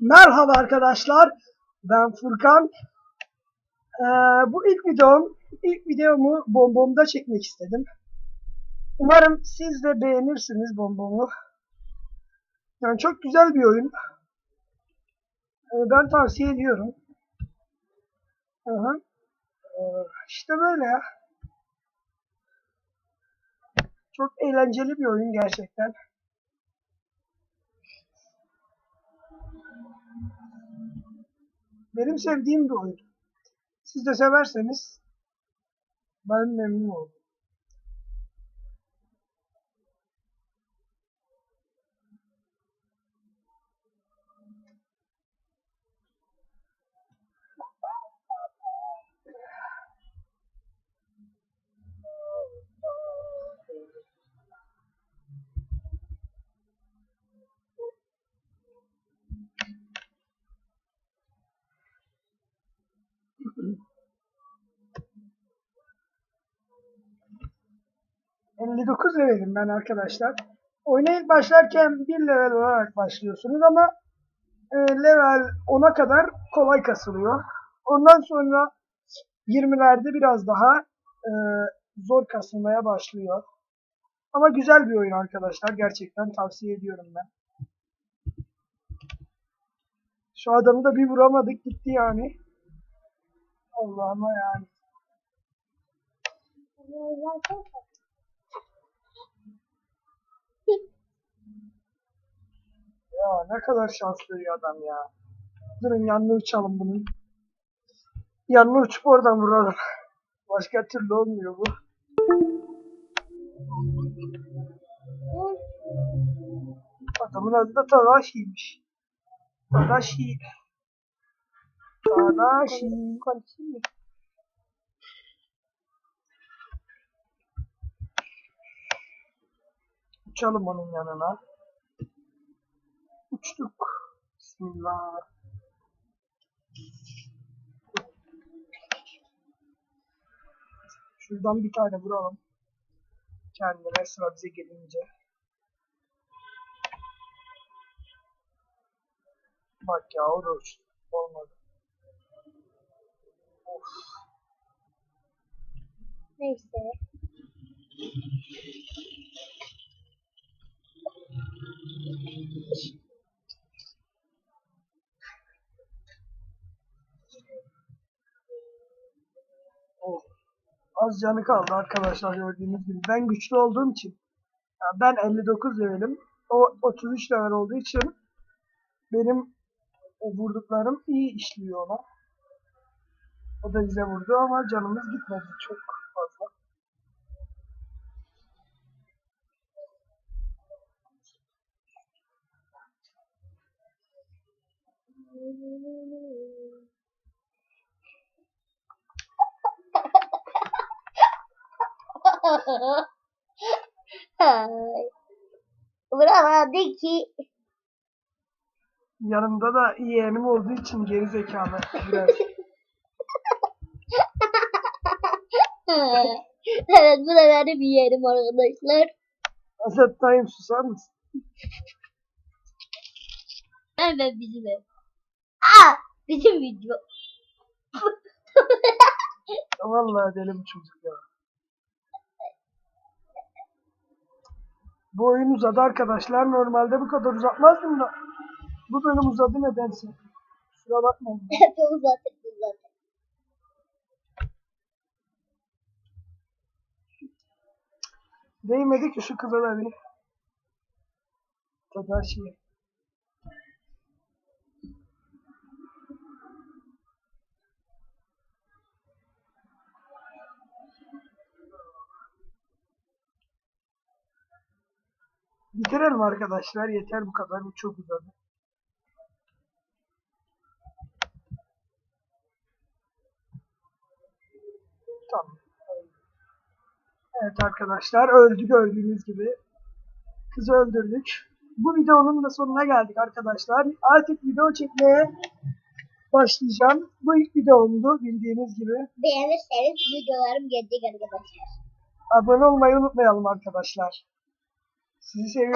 Merhaba arkadaşlar. Ben Furkan. Ee, bu ilk videom. İlk videomu bombomda çekmek istedim. Umarım siz de beğenirsiniz bombomu. Yani çok güzel bir oyun. Ee, ben tavsiye ediyorum. Aha. Ee, işte böyle. Çok eğlenceli bir oyun gerçekten. Benim sevdiğim bir oyun. Siz de severseniz ben memnun oldum. ...59 levelim ben arkadaşlar. Oyuna başlarken 1 level olarak başlıyorsunuz ama... e, ...level 10'a kadar kolay kasılıyor. Ondan sonra... ...20'lerde biraz daha... e, ...zor kasılmaya başlıyor. Ama güzel bir oyun arkadaşlar. Gerçekten tavsiye ediyorum ben. Şu adamı da bir vuramadık gitti yani. Allah'ıma yani. Ya ne kadar şanslı bir adam ya. Durun yanına uçalım bunun. Yanına uçup oradan vuralım. Başka türlü olmuyor bu. Adamın adı da Tadashi'ymiş. Tadashi. Tadashi. Continue. Uçalım onun yanına. Uçtuk. Bismillah. Şuradan bir tane vuralım. Kendine sıra bize gelince. Bak ya o da. Olmadı. Of. Neyse. Az canı kaldı arkadaşlar gördüğünüz gibi. Ben güçlü olduğum için. ya ben 59 levelim. O 33 level olduğu için benim o vurduklarım iyi işliyor ona. O da bize vurdu ama canımız gitmedi çok fazla. Vuramadı ki. Yanımda da yeğenim olduğu için geri zekalı biraz. evet bu da benim yeğenim arkadaşlar. Asad Tayyip susar mısın? Evet bizim ev. Aa bizim video. Vallahi deli bu çocuk ya. Bu oyun uzadı arkadaşlar. Normalde bu kadar uzatmazdım da. Bu bölüm uzadı nedense. Kusura bakmayın. Bu zaten. Değmedi ki şu kıza da bir. Tadashi. Bitirelim arkadaşlar. Yeter bu kadar. Bu çok uzadı. Tamam. Evet arkadaşlar öldü gördüğünüz gibi. Kızı öldürdük. Bu videonun da sonuna geldik arkadaşlar. Artık video çekmeye başlayacağım. Bu ilk videomdu bildiğiniz gibi. Beğenirseniz videolarım gelecek arkadaşlar. Abone olmayı unutmayalım arkadaşlar. 极限运